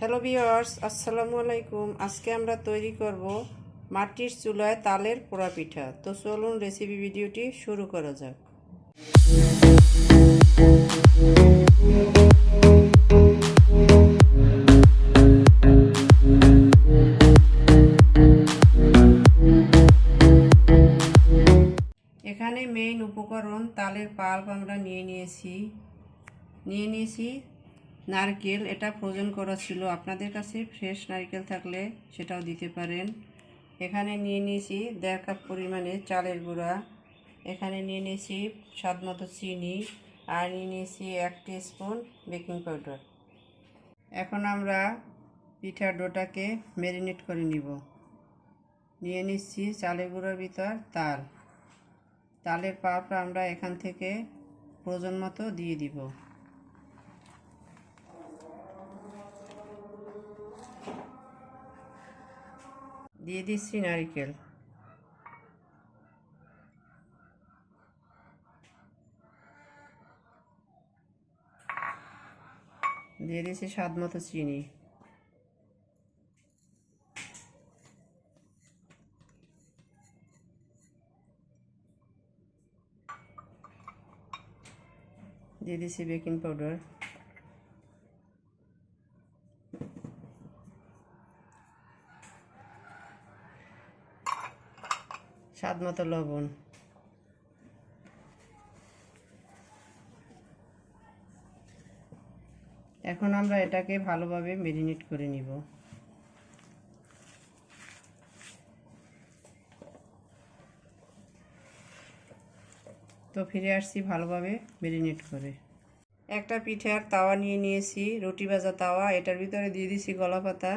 Hello viewers আসসালামু আলাইকুম আজকে আমরা তৈরি করব মাটির চুলায় তালের পোড়া পিঠা। তো চলুন রেসিপি ভিডিওটি শুরু করা যাক। এখানে মেইন উপকরণ তালের পাল্প আমরা নিয়ে নিয়েছি। নিয়ে নিয়েছি নারকেল, এটা ফ্রোজেন করা ছিল। আপনাদের কাছে ফ্রেশ নারকেল থাকলে সেটাও দিতে পারেন। এখানে নিয়ে নিয়েছি দেড় কাপ পরিমাণে চালের গুঁড়া। এখানে নিয়ে নিয়েছি স্বাদ মতো চিনি আর নিয়ে নিয়েছি এক স্পুন বেকিং পাউডার। এখন আমরা পিঠার ডোটাকে ম্যারিনেট করে নিব। নিয়ে নিচ্ছি চালের গুঁড়োর ভিতর তাল। তালের পাপড় আমরা এখান থেকে প্রয়োজন মতো দিয়ে দিব। দিয়ে দিচ্ছি নারকেল। দিয়ে দিচ্ছি স্বাদ মতো চিনি। দিয়ে দিচ্ছি বেকিং পাউডার। স্বাদ মতো লবণ। এখন আমরা এটাকে ভালোভাবে মেরিনেট করে নিব। তো ফিরে আসছি ভালোভাবে মেরিনেট করে। একটা পিঠে পিঠার তাওয়া নিয়ে নিয়েছি, রুটি ভাজা তাওয়া। এটার ভিতরে দিয়ে দিচ্ছি কলা পাতা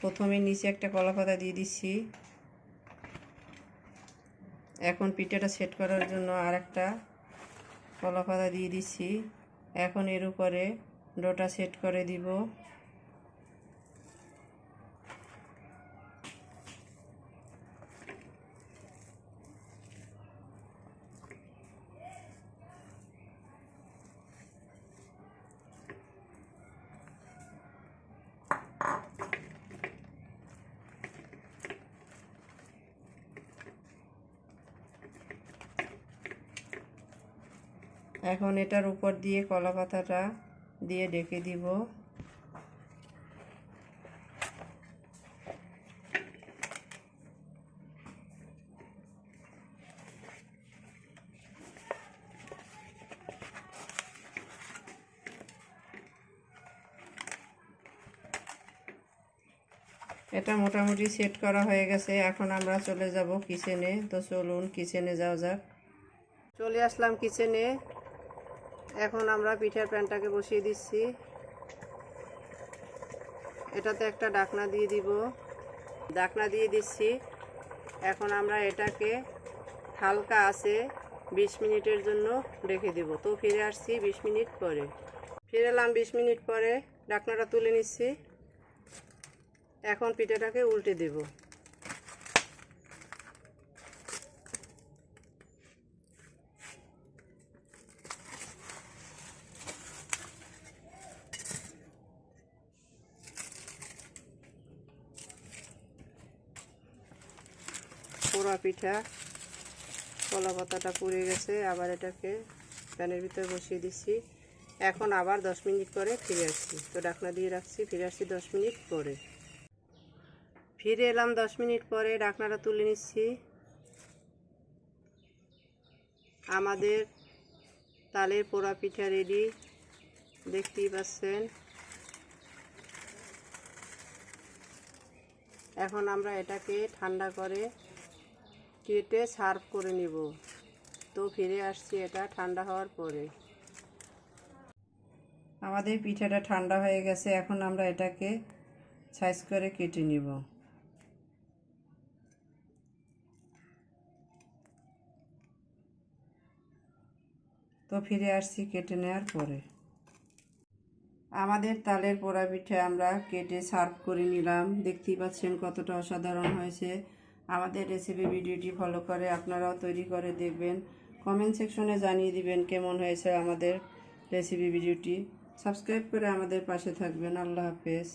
প্রথমে নিচে একটা কলা পাতা দিয়ে দিচ্ছি এখন পিঠাটা সেট করার জন্য আর একটা কলা পাতা দিয়ে দিচ্ছি। এখন এর উপরে ডোটা সেট করে দিব। এখন এটার উপর দিয়ে কলা পাতাটা দিয়ে ডেকে দিব। এটা মোটামুটি সেট করা হয়ে গেছে। এখন আমরা চলে যাব কিচেনে। তো চলুন, কিচেনে যাওয়া যাক। চলে আসলাম কিচেনে। এখন আমরা পিঠার প্যানটাকে বসিয়ে দিচ্ছি। এটাতে একটা ডাকনা দিয়ে দিব। ডাকনা দিয়ে দিচ্ছি। এখন আমরা এটাকে হালকা আছে বিশ মিনিটের জন্য রেখে দেব। তো ফিরে আসছি বিশ মিনিট পরে। ফিরে এলাম বিশ মিনিট পরে। ডাকনাটা তুলে নিচ্ছি। এখন পিঠাটাকে উল্টে দেব। পোড়া পিঠা, কলা পাতাটা পুড়ে গেছে, আবার এটাকে প্যানের ভিতরে বসিয়ে দিচ্ছি। এখন আবার দশ মিনিট পরে ফিরে আসছি। তো ডাকনা দিয়ে রাখছি, ফিরে আসছি দশ মিনিট পরে। ফিরে এলাম দশ মিনিট পরে, ডাকনাটা তুলে নিচ্ছি। আমাদের তালের পোড়া পিঠা রেডি দেখতেই পাচ্ছেন। এখন আমরা এটাকে ঠান্ডা করে কেটে সার্ভ করে নিব। তো ফিরে আসছি এটা ঠান্ডা হওয়ার পরে। আমাদের পিঠাটা ঠান্ডা হয়ে গেছে, এখন আমরা এটাকে সাইজ করে কেটে নিব। তো ফিরে আসছি কেটে নেওয়ার পরে। আমাদের তালের পোড়া পিঠে আমরা কেটে সার্ভ করে নিলাম। দেখতেই পাচ্ছেন কতটা অসাধারণ হয়েছে। আমাদের রেসিপি ভিডিওটি ফলো করে আপনারাও তৈরি করে দেখবেন। কমেন্ট সেকশনে জানিয়ে দিবেন কেমন হয়েছে আমাদের রেসিপি ভিডিওটি। সাবস্ক্রাইব করে আমাদের পাশে থাকবেন। আল্লাহ হাফেজ।